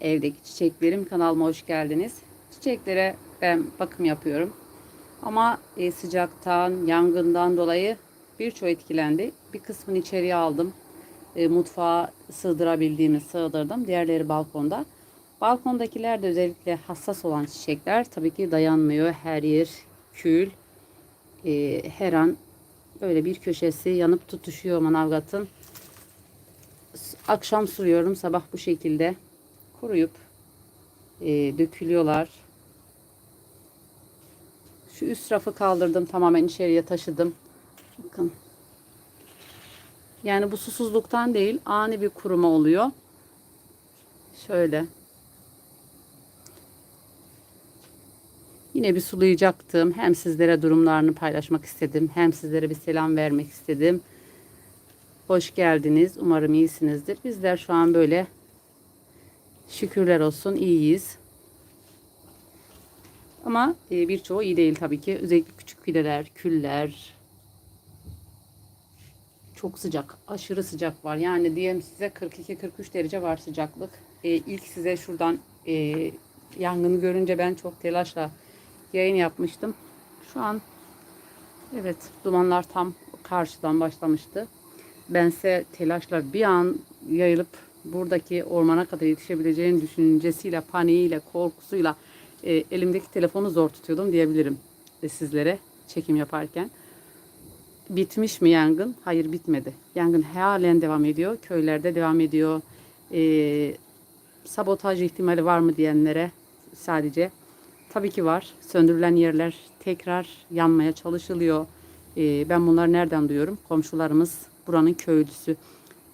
Evdeki çiçeklerim kanalıma hoş geldiniz. Çiçeklere ben bakım yapıyorum. Ama e, sıcaktan, yangından dolayı birçoğu etkilendi. Bir kısmını içeriye aldım. E, mutfağa sığdırabildiğimi sığdırdım. Diğerleri balkonda. Balkondakiler de özellikle hassas olan çiçekler tabii ki dayanmıyor. Her yer kül. E, her an böyle bir köşesi yanıp tutuşuyor manavgatın. Akşam suluyorum, sabah bu şekilde kuruyup e, dökülüyorlar. Şu üst rafı kaldırdım, tamamen içeriye taşıdım. Bakın. Yani bu susuzluktan değil, ani bir kuruma oluyor. Şöyle. Yine bir sulayacaktım. Hem sizlere durumlarını paylaşmak istedim. Hem sizlere bir selam vermek istedim. Hoş geldiniz. Umarım iyisinizdir. Bizler şu an böyle şükürler olsun iyiyiz. Ama e, birçoğu iyi değil tabii ki. Özellikle küçük fideler, küller. Çok sıcak. Aşırı sıcak var. Yani diyelim size 42-43 derece var sıcaklık. E, ilk size şuradan e, yangını görünce ben çok telaşla yayın yapmıştım. Şu an evet dumanlar tam karşıdan başlamıştı. Bense telaşla bir an yayılıp buradaki ormana kadar yetişebileceğini düşüncesiyle, paniğiyle, korkusuyla e, elimdeki telefonu zor tutuyordum diyebilirim e, sizlere çekim yaparken. Bitmiş mi yangın? Hayır bitmedi. Yangın halen devam ediyor. Köylerde devam ediyor. E, sabotaj ihtimali var mı diyenlere sadece tabii ki var. Söndürülen yerler tekrar yanmaya çalışılıyor. E, ben bunları nereden duyuyorum? Komşularımız buranın köylüsü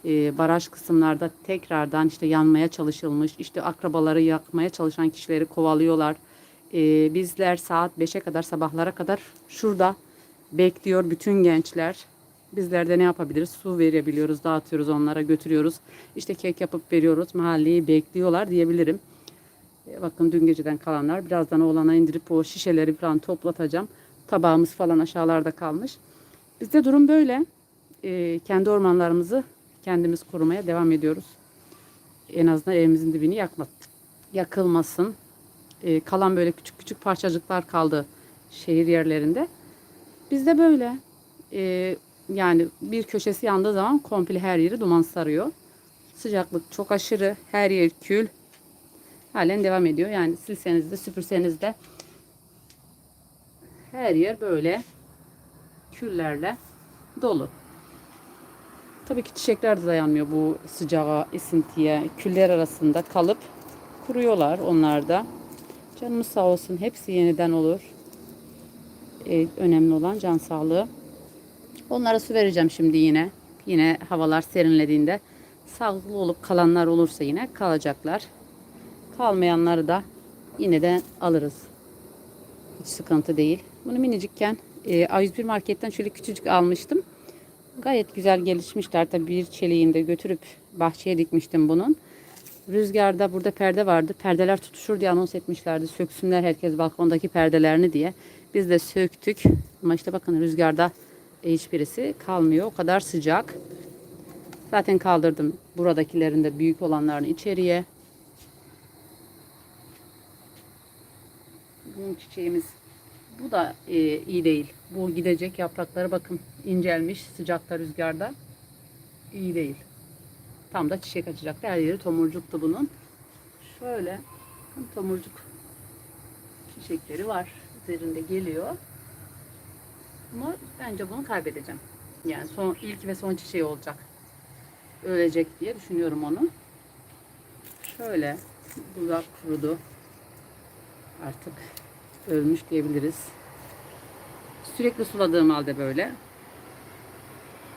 e, baraj kısımlarda tekrardan işte yanmaya çalışılmış. İşte akrabaları yakmaya çalışan kişileri kovalıyorlar. E, bizler saat 5'e kadar sabahlara kadar şurada bekliyor bütün gençler. Bizler de ne yapabiliriz? Su verebiliyoruz, dağıtıyoruz onlara, götürüyoruz. İşte kek yapıp veriyoruz. Mahalleyi bekliyorlar diyebilirim. E, bakın dün geceden kalanlar. Birazdan oğlana indirip o şişeleri falan toplatacağım. Tabağımız falan aşağılarda kalmış. Bizde durum böyle. E, kendi ormanlarımızı kendimiz korumaya devam ediyoruz. En azından evimizin dibini yakma, yakılmasın. E, kalan böyle küçük küçük parçacıklar kaldı şehir yerlerinde. Bizde böyle. E, yani bir köşesi yandığı zaman komple her yeri duman sarıyor. Sıcaklık çok aşırı. Her yer kül. Halen devam ediyor. Yani silseniz de süpürseniz de her yer böyle küllerle dolu. Tabii ki çiçekler de dayanmıyor bu sıcağa, esintiye. Küller arasında kalıp kuruyorlar onlar da. Canımız sağ olsun. Hepsi yeniden olur. Ee, önemli olan can sağlığı. Onlara su vereceğim şimdi yine. Yine havalar serinlediğinde sağlıklı olup kalanlar olursa yine kalacaklar. Kalmayanları da yine de alırız. Hiç sıkıntı değil. Bunu minicikken e, A101 marketten şöyle küçücük almıştım. Gayet güzel gelişmişler. Tabii bir çeliğinde götürüp bahçeye dikmiştim bunun. Rüzgarda burada perde vardı. Perdeler tutuşur diye anons etmişlerdi. Söksünler herkes balkondaki perdelerini diye. Biz de söktük. Ama işte bakın rüzgarda hiçbirisi kalmıyor. O kadar sıcak. Zaten kaldırdım buradakilerin de büyük olanlarını içeriye. Bu çiçeğimiz bu da e, iyi değil. Bu gidecek yaprakları bakın incelmiş sıcakta rüzgarda. İyi değil. Tam da çiçek açacaktı. Her yeri tomurcuktu bunun. Şöyle tomurcuk çiçekleri var. Üzerinde geliyor. Ama bence bunu kaybedeceğim. Yani son ilk ve son çiçeği olacak. Ölecek diye düşünüyorum onu. Şöyle dudak kurudu. Artık ölmüş diyebiliriz. Sürekli suladığım halde böyle.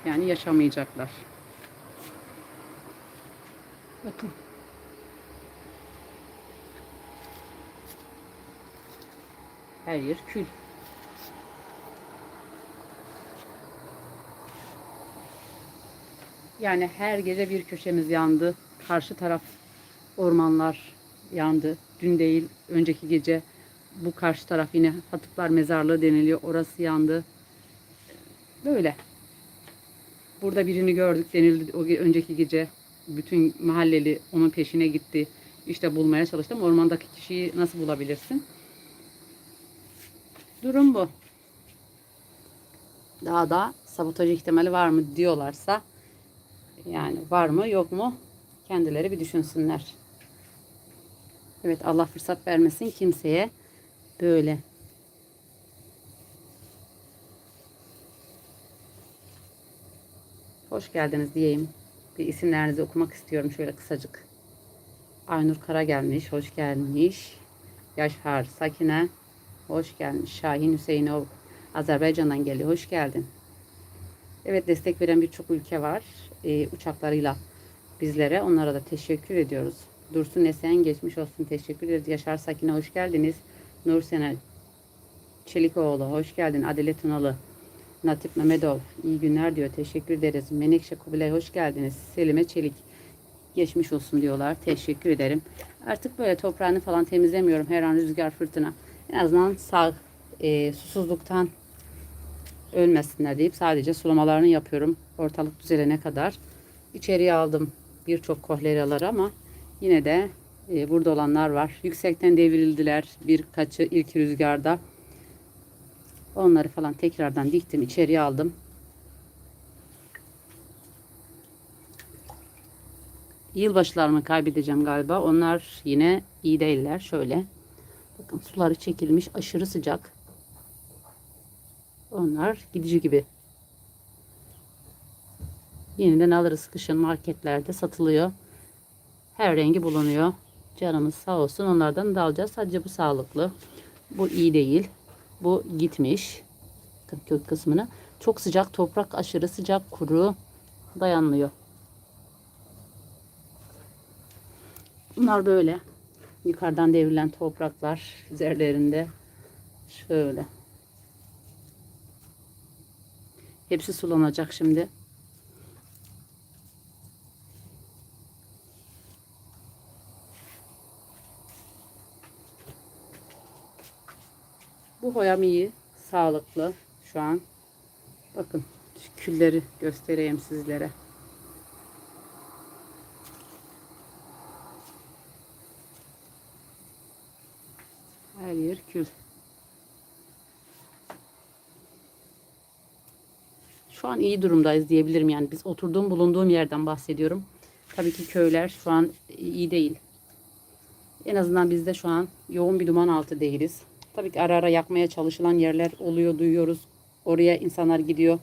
Yani yaşamayacaklar. Bakın. Her yer kül. Yani her gece bir köşemiz yandı. Karşı taraf ormanlar yandı. Dün değil, önceki gece bu karşı taraf yine Hatıplar Mezarlığı deniliyor. Orası yandı. Böyle. Burada birini gördük denildi o önceki gece. Bütün mahalleli onun peşine gitti. işte bulmaya çalıştım. Ormandaki kişiyi nasıl bulabilirsin? Durum bu. Daha da sabotaj ihtimali var mı diyorlarsa yani var mı yok mu kendileri bir düşünsünler. Evet Allah fırsat vermesin kimseye böyle. Hoş geldiniz diyeyim. Bir isimlerinizi okumak istiyorum şöyle kısacık. Aynur Kara gelmiş, hoş gelmiş. Yaşar Sakine, hoş gelmiş. Şahin Hüseyinov, Azerbaycan'dan geliyor, hoş geldin. Evet destek veren birçok ülke var. Ee, uçaklarıyla bizlere. Onlara da teşekkür ediyoruz. Dursun Esen geçmiş olsun. Teşekkür ederiz. Yaşar Sakine hoş geldiniz. Nur Sena Çelikoğlu hoş geldin. Adile Tunalı. Natip Mehmetov iyi günler diyor. Teşekkür ederiz. Menekşe Kubilay hoş geldiniz. Selime Çelik geçmiş olsun diyorlar. Teşekkür ederim. Artık böyle toprağını falan temizlemiyorum. Her an rüzgar fırtına. En azından sağ e, susuzluktan ölmesinler deyip sadece sulamalarını yapıyorum. Ortalık düzelene kadar. İçeriye aldım birçok kohleraları ama yine de e, burada olanlar var. Yüksekten devrildiler birkaçı ilk rüzgarda. Onları falan tekrardan diktim, içeriye aldım. Yılbaşılarımı kaybedeceğim galiba. Onlar yine iyi değiller. Şöyle. Bakın suları çekilmiş. Aşırı sıcak. Onlar gidici gibi. Yeniden alırız kışın marketlerde satılıyor. Her rengi bulunuyor. Canımız sağ olsun onlardan da alacağız. Sadece bu sağlıklı. Bu iyi değil. Bu gitmiş. Kök kısmını. Çok sıcak toprak aşırı sıcak kuru dayanmıyor. Bunlar böyle. Yukarıdan devrilen topraklar üzerlerinde şöyle. Hepsi sulanacak şimdi. Bu hoyam iyi. Sağlıklı şu an. Bakın külleri göstereyim sizlere. Her yer kül. Şu an iyi durumdayız diyebilirim yani. Biz oturduğum bulunduğum yerden bahsediyorum. Tabii ki köyler şu an iyi değil. En azından bizde şu an yoğun bir duman altı değiliz. Tabii ki ara ara yakmaya çalışılan yerler oluyor, duyuyoruz. Oraya insanlar gidiyor.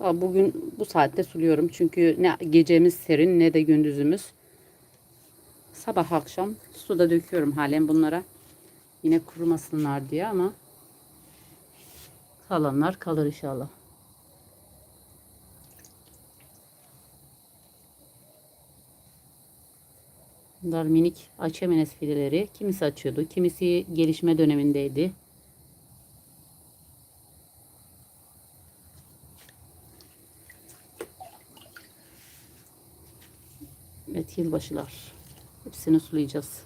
Bugün bu saatte suluyorum. Çünkü ne gecemiz serin ne de gündüzümüz. Sabah akşam suda döküyorum halen bunlara. Yine kurumasınlar diye ama kalanlar kalır inşallah. Bunlar minik açemenes fideleri. Kimisi açıyordu, kimisi gelişme dönemindeydi. Evet yılbaşılar. Hepsini sulayacağız.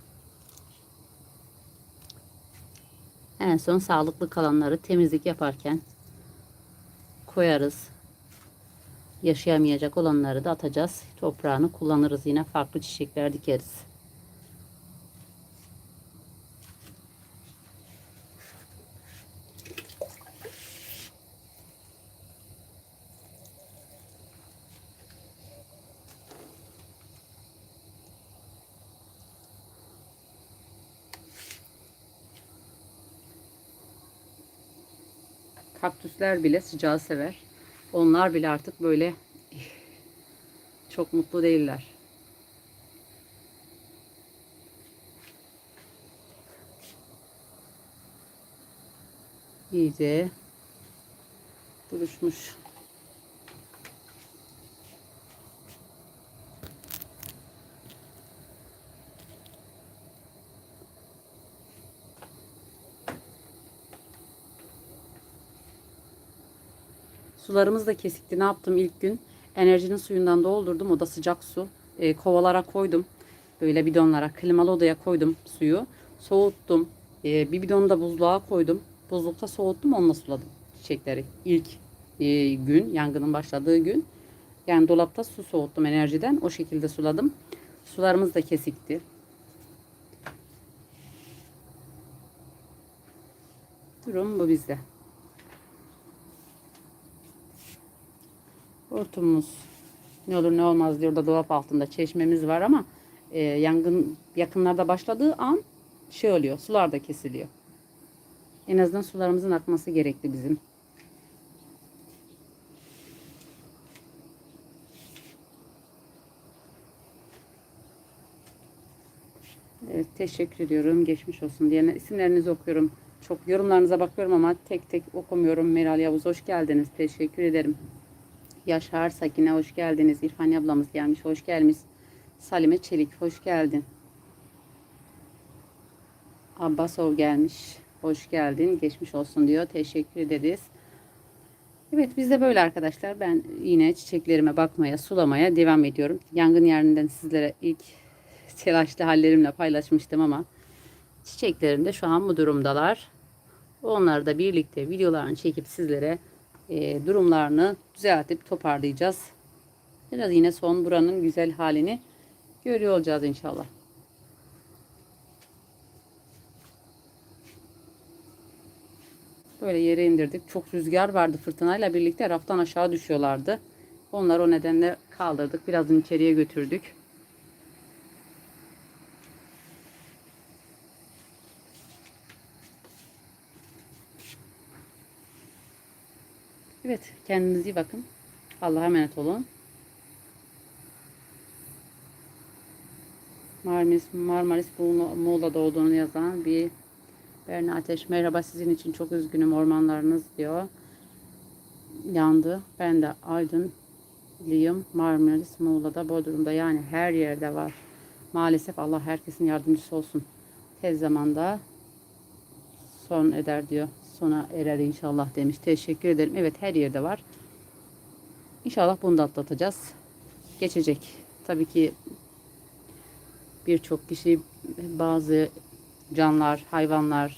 En son sağlıklı kalanları temizlik yaparken koyarız. Yaşayamayacak olanları da atacağız. Toprağını kullanırız yine farklı çiçekler dikeriz. Kaktüsler bile sıcağı sever. Onlar bile artık böyle çok mutlu değiller. İyice buluşmuş. Sularımız da kesikti. Ne yaptım ilk gün? Enerjinin suyundan doldurdum. O da sıcak su. E, kovalara koydum. Böyle bidonlara, klimalı odaya koydum suyu. Soğuttum. E, bir bidonu da buzluğa koydum. Buzlukta soğuttum. Onunla suladım çiçekleri. İlk e, gün, yangının başladığı gün. Yani dolapta su soğuttum enerjiden. O şekilde suladım. Sularımız da kesikti. Durum bu bizde. Hortumumuz ne olur ne olmaz diyor da dolap altında çeşmemiz var ama e, yangın yakınlarda başladığı an şey oluyor sular da kesiliyor. En azından sularımızın akması gerekli bizim. Evet teşekkür ediyorum. Geçmiş olsun diye isimlerinizi okuyorum. Çok yorumlarınıza bakıyorum ama tek tek okumuyorum. Meral Yavuz hoş geldiniz. Teşekkür ederim. Yaşar Sakine hoş geldiniz. İrfan ablamız gelmiş. Hoş gelmiş. Salime Çelik hoş geldin. Abbasov gelmiş. Hoş geldin. Geçmiş olsun diyor. Teşekkür ederiz. Evet biz de böyle arkadaşlar. Ben yine çiçeklerime bakmaya, sulamaya devam ediyorum. Yangın yerinden sizlere ilk telaşlı hallerimle paylaşmıştım ama çiçeklerim de şu an bu durumdalar. Onları da birlikte videolarını çekip sizlere e, durumlarını düzeltip toparlayacağız. Biraz yine son buranın güzel halini görüyor olacağız inşallah. Böyle yere indirdik. Çok rüzgar vardı fırtınayla birlikte raftan aşağı düşüyorlardı. Onları o nedenle kaldırdık. Birazını içeriye götürdük. Evet, kendinize iyi bakın. Allah'a emanet olun. Marmaris, Marmaris Muğla- Muğla'da olduğunu yazan bir Berna Ateş. Merhaba sizin için çok üzgünüm ormanlarınız diyor. Yandı. Ben de Aydınlıyım. Marmaris Muğla'da Bodrum'da yani her yerde var. Maalesef Allah herkesin yardımcısı olsun. Tez zamanda son eder diyor. Sona erer inşallah demiş. Teşekkür ederim. Evet her yerde var. İnşallah bunu da atlatacağız. Geçecek. Tabii ki birçok kişi bazı canlar, hayvanlar,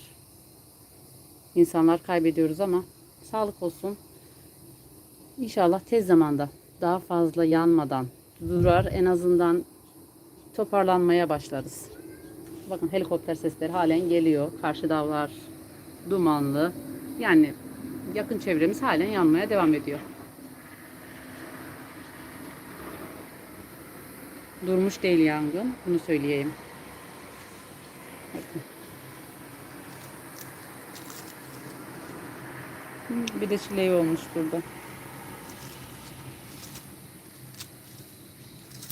insanlar kaybediyoruz ama sağlık olsun. İnşallah tez zamanda daha fazla yanmadan durar en azından toparlanmaya başlarız. Bakın helikopter sesleri halen geliyor. Karşı dağlar dumanlı. Yani yakın çevremiz halen yanmaya devam ediyor. Durmuş değil yangın. Bunu söyleyeyim. Bir de çileği olmuş burada.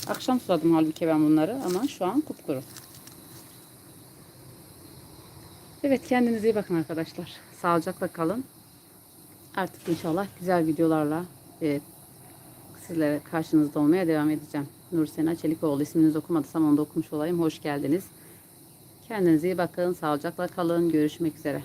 Akşam suladım halbuki ben bunları ama şu an kupkuru. Evet kendinize iyi bakın arkadaşlar. Sağlıcakla kalın. Artık inşallah güzel videolarla e, sizlere karşınızda olmaya devam edeceğim. Nur Sena Çelikoğlu isminizi okumadıysam onu da okumuş olayım. Hoş geldiniz. Kendinize iyi bakın. Sağlıcakla kalın. Görüşmek üzere.